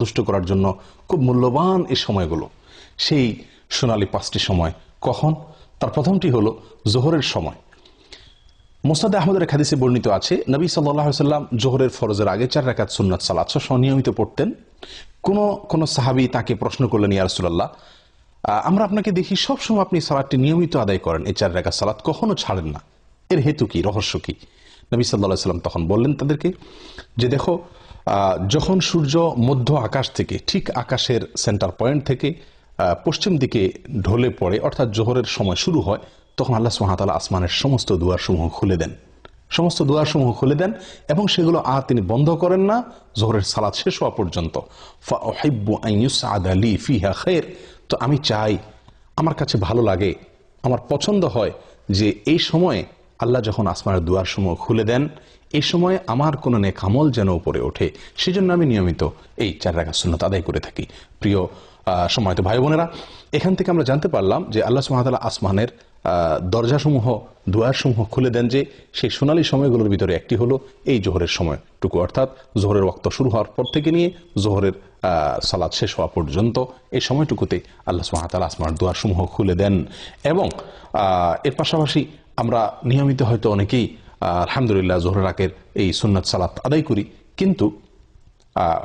তুষ্ট করার জন্য খুব মূল্যবান এই সময়গুলো। সেই সোনালী পাঁচটি সময় কখন? তার প্রথমটি হলো জোহরের সময়। মোসাদ আহমদের হাদিসে বর্ণিত আছে নবী সাল্লাম জোহরের ফরজের আগে চার রাকাত সুন্নত সালাত সহ নিয়মিত পড়তেন। কোন কোন সাহাবি তাকে প্রশ্ন করলেন ইয়া রাসূলুল্লাহ আহ, আমরা আপনাকে দেখি সবসময় আপনি সালাদটি নিয়মিত আদায় করেন এই চার রাকাত সালাত কখনো ছাড়েন না। এর হেতু কি রহস্য কি? নবী সাল্লাহ সাল্লাম তখন বললেন তাদেরকে যে দেখো যখন সূর্য মধ্য আকাশ থেকে, ঠিক আকাশের সেন্টার পয়েন্ট থেকে পশ্চিম দিকে ঢলে পড়ে, অর্থাৎ জোহরের সময় শুরু হয়, তখন আল্লাহ সুহাতালা আসমানের সমস্ত দুয়ারসমূহ খুলে দেন। সমস্ত দুয়ারসমূহ খুলে দেন এবং সেগুলো আর তিনি বন্ধ করেন না, জোহরের সালাদ শেষ হওয়া পর্যন্ত। খায়র তো আমি চাই, আমার কাছে ভালো লাগে, আমার পছন্দ হয় যে এই সময়ে আল্লাহ যখন আসমানের দুয়ার দুয়ারসমূহ খুলে দেন এই সময় আমার কোনো নেক আমল যেন উপরে ওঠে সেজন্য আমি নিয়মিত এই চার রাখা শূন্যত আদায় করে থাকি। প্রিয় আহ, সময়ত ভাই বোনেরা এখান থেকে আমরা জানতে পারলাম যে আল্লাহ সুহামতাল্লাহ আসমানের দরজাসমূহ দুয়ারসমূহ খুলে দেন যে সেই সোনালী সময়গুলোর ভিতরে একটি হলো এই জোহরের সময়টুকু। অর্থাৎ জোহরের রক্ত শুরু হওয়ার পর থেকে নিয়ে জোহরের সালাদ শেষ হওয়া পর্যন্ত এই সময়টুকুতে আল্লাহ সুহামতাল্লাহ আসমানের দুয়ারসমূহ খুলে দেন এবং এর পাশাপাশি আমরা নিয়মিত হয়তো অনেকেই আলহামদুলিল্লাহ জোহরের রাকের এই সুন্নত সালাত আদায় করি, কিন্তু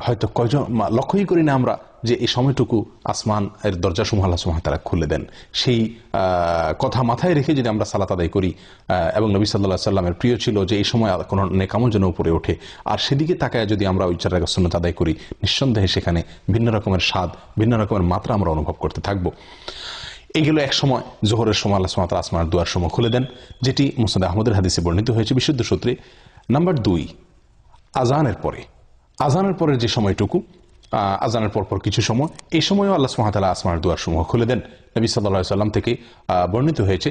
হয়তো কয়জন লক্ষ্যই করি না আমরা যে এই সময়টুকু আসমান এর দরজা সমূহ আল্লাহ সুমাহ তারা খুলে দেন। সেই কথা মাথায় রেখে যদি আমরা সালাত আদায় করি এবং নবী সাল্লাহ সাল্লামের প্রিয় ছিল যে এই সময় কোনো নেকামল যেন উপরে ওঠে, আর সেদিকে তাকায় যদি আমরা ওই চার সুন্নত আদায় করি, নিঃসন্দেহে সেখানে ভিন্ন রকমের স্বাদ, ভিন্ন রকমের মাত্রা আমরা অনুভব করতে থাকব। এইগুলো এক সময়, জোহরের সময় আল্লাহ সুমাত আসমার দুয়ার সময় খুলে দেন, যেটি মুসাদ আহমদের হাদিসে বর্ণিত হয়েছে বিশুদ্ধ সূত্রে। নাম্বার দুই, আজানের পরে। আজানের পরের যে সময়টুকু আজানের পর পর কিছু সময়, এই সময়ও আল্লাহ সুহাতালা আসমার দুয়ার সমূহ খুলে দেন। নবী সাল্লাহ সাল্লাম থেকে বর্ণিত হয়েছে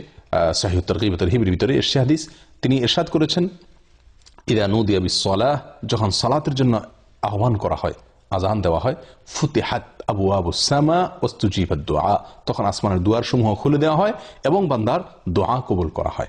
সাহিউত্তর কিবতর হিবির ভিতরে এরশে হাদিস। তিনি এরশাদ করেছেন, ইদা নদিয়া বিসলাহ যখন সালাতের জন্য আহ্বান করা হয় আজান দেওয়া হয়। ফুতিহাত আবু আবু সামা ওস্তুজিবাদ দোয়া তখন আসমানের দুয়ার সমূহ খুলে দেওয়া হয় এবং বান্দার দোয়া কবুল করা হয়।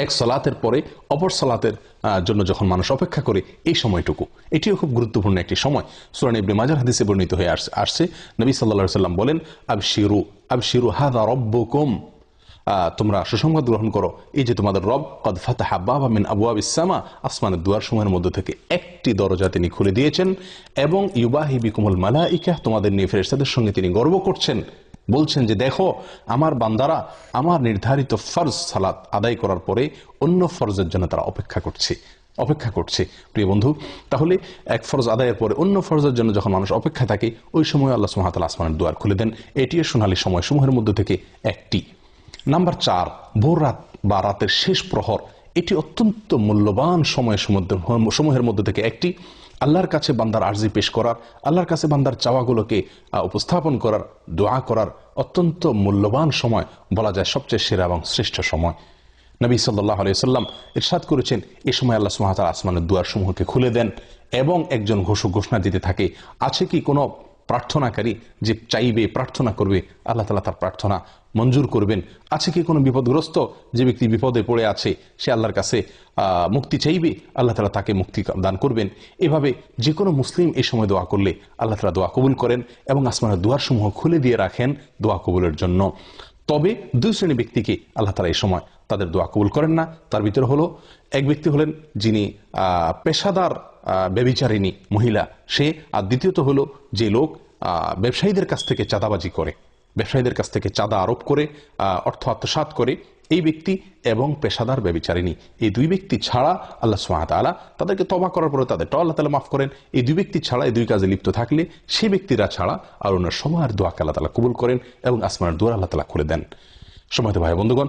এক সালাতের পরে অপর সালাতের জন্য যখন মানুষ অপেক্ষা করে এই সময়টুকু। এটিও খুব গুরুত্বপূর্ণ একটি সময়। সুরান ইবনে মাজার হাদিসে বর্ণিত হয়ে আস- আসছে। নবী সাল্লা সাল্লাম বলেন আব শিরু আব শিরু হাদা রব্বকুম। তোমরা সুসংবাদ গ্রহণ করো, এই যে তোমাদের রব, কদ ফাতাহা বাবা মিন আবু আবিসামা আসমানের দুয়ার সময়ের মধ্যে থেকে একটি দরজা তিনি খুলে দিয়েছেন এবং ইউবাহি বিকুমুল মালাইকা, তোমাদের নিয়ে ফেরেশতাদের সঙ্গে তিনি গর্ব করছেন। বলছেন যে, দেখো, আমার বান্দারা আমার নির্ধারিত ফরজ সালাত আদায় করার পরে অন্য ফরজের জন্য তারা অপেক্ষা করছে অপেক্ষা করছে। প্রিয় বন্ধু, তাহলে এক ফরজ আদায়ের পরে অন্য ফরজের জন্য যখন মানুষ অপেক্ষা থাকে, ওই সময় আল্লাহ সুহাতাল আসমানের দুয়ার খুলে দেন। এটিও সোনালী সময় সমূহের মধ্যে থেকে একটি। নাম্বার চার, ভোর রাত বা রাতের শেষ প্রহর, এটি অত্যন্ত মূল্যবান সময়ের মধ্যে সমূহের মধ্যে থেকে একটি। আল্লাহর কাছে বান্দার আর্জি পেশ করার, আল্লাহর কাছে বান্দার চাওয়াগুলোকে উপস্থাপন করার, দোয়া করার অত্যন্ত মূল্যবান সময় বলা যায় সবচেয়ে সেরা এবং শ্রেষ্ঠ সময়। নবী সাল্লাহ আলিয়াল্লাম ইরশাদ করেছেন, এ সময় আল্লাহ সুহাতাল আসমানের দুয়ার সমূহকে খুলে দেন এবং একজন ঘোষক ঘোষণা দিতে থাকে, আছে কি কোনো প্রার্থনাকারী যে চাইবে, প্রার্থনা করবে, আল্লাহ তালা তার প্রার্থনা মঞ্জুর করবেন। আছে কি কোনো বিপদগ্রস্ত যে ব্যক্তি বিপদে পড়ে আছে, সে আল্লাহর কাছে মুক্তি চাইবে? আল্লাহ তালা তাকে মুক্তি দান করবেন। এভাবে যে কোনো মুসলিম এই সময় দোয়া করলে আল্লাহ তালা দোয়া কবুল করেন এবং আসমানের দুয়ারসমূহ খুলে দিয়ে রাখেন দোয়া কবুলের জন্য। তবে দুই শ্রেণি ব্যক্তিকে আল্লাহ তালা এই সময় তাদের দোয়া কবুল করেন না। তার ভিতরে হলো, এক ব্যক্তি হলেন যিনি পেশাদার আহ, ব্যভিচারিণী মহিলা সে আর দ্বিতীয়ত হলো যে লোক ব্যবসায়ীদের কাছ থেকে চাঁদাবাজি করে। ব্যবসায়ীদের কাছ থেকে চাঁদা আরোপ করে অর্থ আত্মসাৎ করে। এই ব্যক্তি এবং পেশাদার ব্যবিচারিণী। এই দুই ব্যক্তি ছাড়া আল্লাহ সুমাত আলা তাদেরকে তবা করার পরে তাদের আল্লাহ তালা মাফ করেন। এই দুই ব্যক্তি ছাড়া এই দুই কাজে লিপ্ত থাকলে সে ব্যক্তিরা ছাড়া আর অন্য সবার দোয়াকে আল্লাহ তালা কবুল করেন এবং আসমানের দোয়ার আল্লাহ তালা খুলে দেন। সময় ভাই বন্ধুগণ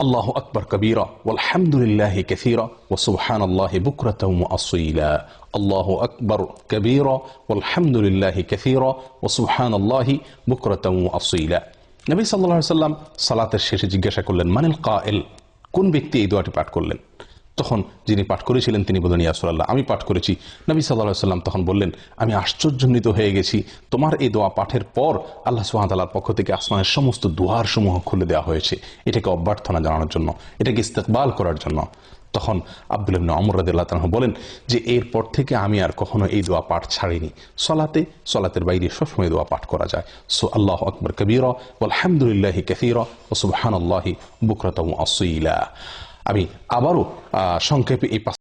আল্লাহ আকবর কবীরা ওয়ালহামদুলিল্লাহ কাসীরা ওয়া সুবহানাল্লাহি বুকরাতাও ওয়া আসীলা আল্লাহু আকবর কবীরা ওয়ালহামদুলিল্লাহ কাসীরা ওয়া সুবহানাল্লাহি বুকরাতাও ওয়া আসীলা নবী সাল্লাল্লাহু আলাইহি সাল্লাম সালাতের শেষে জিজ্ঞাসা করলেন মানিল কায়েল কোন ব্যক্তি এই দোয়াটি পাঠ করলেন তখন যিনি পাঠ করেছিলেন তিনি বলেন ইয়াসুল্লাহ আমি পাঠ করেছি। নবী সাল্লাহ সাল্লাম তখন বললেন, আমি আশ্চর্যান্বিত হয়ে গেছি। তোমার এই দোয়া পাঠের পর আল্লাহ সুহাতালার পক্ষ থেকে আসমানের সমস্ত দুয়ার সমূহ খুলে দেওয়া হয়েছে। এটাকে অভ্যর্থনা জানানোর জন্য, এটাকে ইস্তেকবাল করার জন্য। তখন আব্দুল ইবনে রাদিল্লাহ তাআলা বলেন যে, এরপর থেকে আমি আর কখনো এই দোয়া পাঠ ছাড়িনি। সলাতে, সলাতের বাইরে সবসময় দোয়া পাঠ করা যায়। সো আল্লাহ আকবর, কবিরা আলহামদুলিল্লাহি কাসীরা ও সুবহানাল্লাহি বুকরাতাও আসীলা। আমি আবারও সংক্ষেপে এই